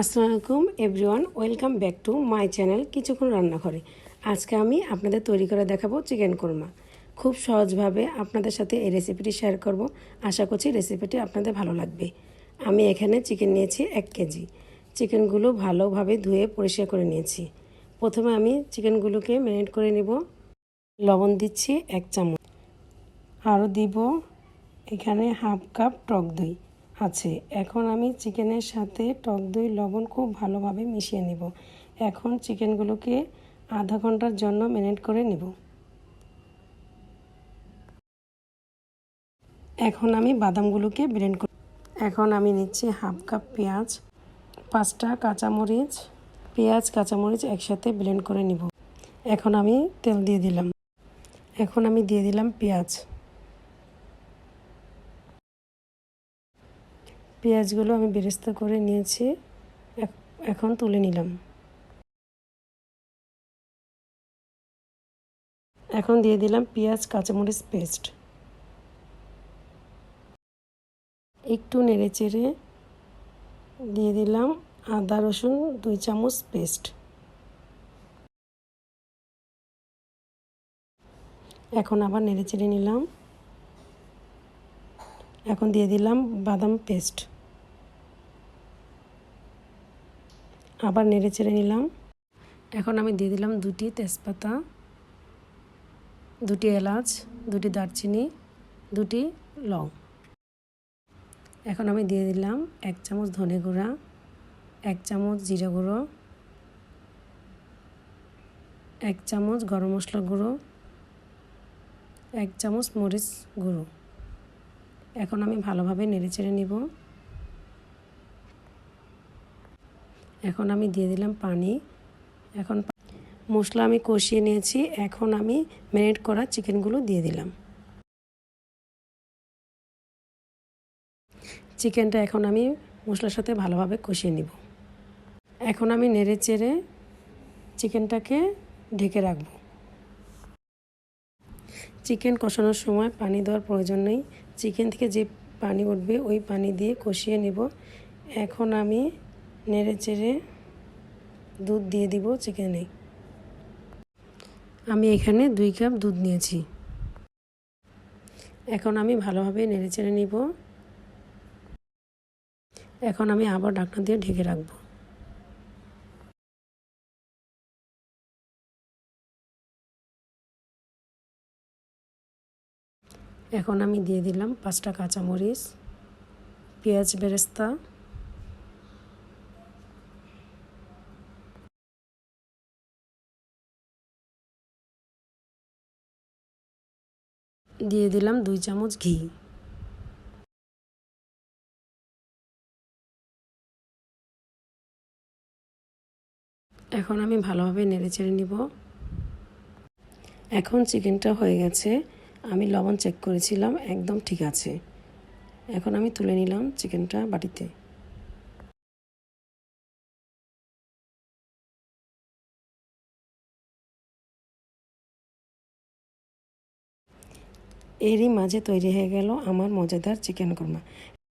আসসালামু everyone welcome back to my channel কিছুক্ষণ রান্নাঘরে। আজকে আমি আপনাদের তৈরি করে দেখাবো চিকেন কোরমা খুব সহজভাবে আপনাদের সাথে এই রেসিপিটি শেয়ার করব। আশা করছি রেসিপিটি আপনাদের ভালো লাগবে। আমি এখানে চিকেন নিয়েছি এক কেজি। চিকেনগুলো ভালোভাবে ধুয়ে পরিষ্কার করে নিয়েছি। প্রথমে আমি চিকেনগুলোকে ম্যারিনেট করে নিব। লবণ দিচ্ছি এক চামচ। আরও দিব এখানে হাফ কাপ টক দই। আছে। এখন আমি চিকেনের সাথে টক দই, লবণ খুব ভালোভাবে মিশিয়ে নিব। এখন চিকেনগুলোকে আধা ঘণ্টার জন্য ম্যারিনেট করে নিব। এখন আমি বাদামগুলোকে ব্লেন্ড করি এখন আমি নিচ্ছি হাফ কাপ পেঁয়াজ, পাঁচটা কাঁচামরিচ, পেঁয়াজ, কাঁচামরিচ একসাথে ব্লেন্ড করে নিব। এখন আমি তেল দিয়ে দিলাম। এখন আমি দিয়ে দিলাম পেঁয়াজ। পেঁয়াজগুলো আমি বেরেস্তা করে নিয়েছি এখন তুলে নিলাম। এখন দিয়ে দিলাম পেঁয়াজ, কাঁচামরিচ পেস্ট। একটু নেড়ে চেড়ে দিয়ে দিলাম আদা, রসুন, দুই চামচ পেস্ট। এখন আবার নেড়ে চেড়ে নিলাম। এখন দিয়ে দিলাম বাদাম পেস্ট। আবার নেড়ে চেড়ে নিলাম। এখন আমি দিয়ে দিলাম দুটি তেজপাতা, দুটি এলাচ, দুটি দারচিনি, দুটি লং। এখন আমি দিয়ে দিলাম এক চামচ ধনে গুঁড়া, এক চামচ জিরা গুঁড়ো, এক চামচ গরম মশলা গুঁড়ো, এক চামচ মরিচ গুঁড়ো। এখন আমি ভালোভাবে নেড়ে চেড়ে নিব। এখন আমি দিয়ে দিলাম পানি। এখন মশলা আমি কষিয়ে নিয়েছি। এখন আমি ম্যারিনেট করা চিকেনগুলো দিয়ে দিলাম। চিকেনটা এখন আমি মশলার সাথে ভালোভাবে কষিয়ে নিব। এখন আমি নেড়ে চেড়ে চিকেনটাকে ঢেকে রাখব। চিকেন কষানোর সময় পানি দেওয়ার প্রয়োজন নেই। চিকেন থেকে যে পানি উঠবে, ওই পানি দিয়ে কষিয়ে নেব। এখন আমি নেড়ে চেড়ে দুধ দিয়ে দিব চিকেনে। আমি এখানে দুই কাপ দুধ নিয়েছি। এখন আমি ভালোভাবে নেড়ে চেড়ে নিব। এখন আমি আবার ঢাকনা দিয়ে ঢেকে রাখব। এখন আমি দিয়ে দিলাম পাঁচটা কাঁচামরিচ, পেঁয়াজ বেরেস্তা দিয়ে দিলাম দুই চামচ ঘি। এখন আমি ভালোভাবে নেড়ে চেড়ে নিব। এখন চিকেনটা হয়ে গেছে। আমি লবণ চেক করেছিলাম, একদম ঠিক আছে। এখন আমি তুলে নিলাম চিকেনটা বাটিতে। এরই মাঝে তৈরি হয়ে গেল আমার মজাদার চিকেন কোরমা।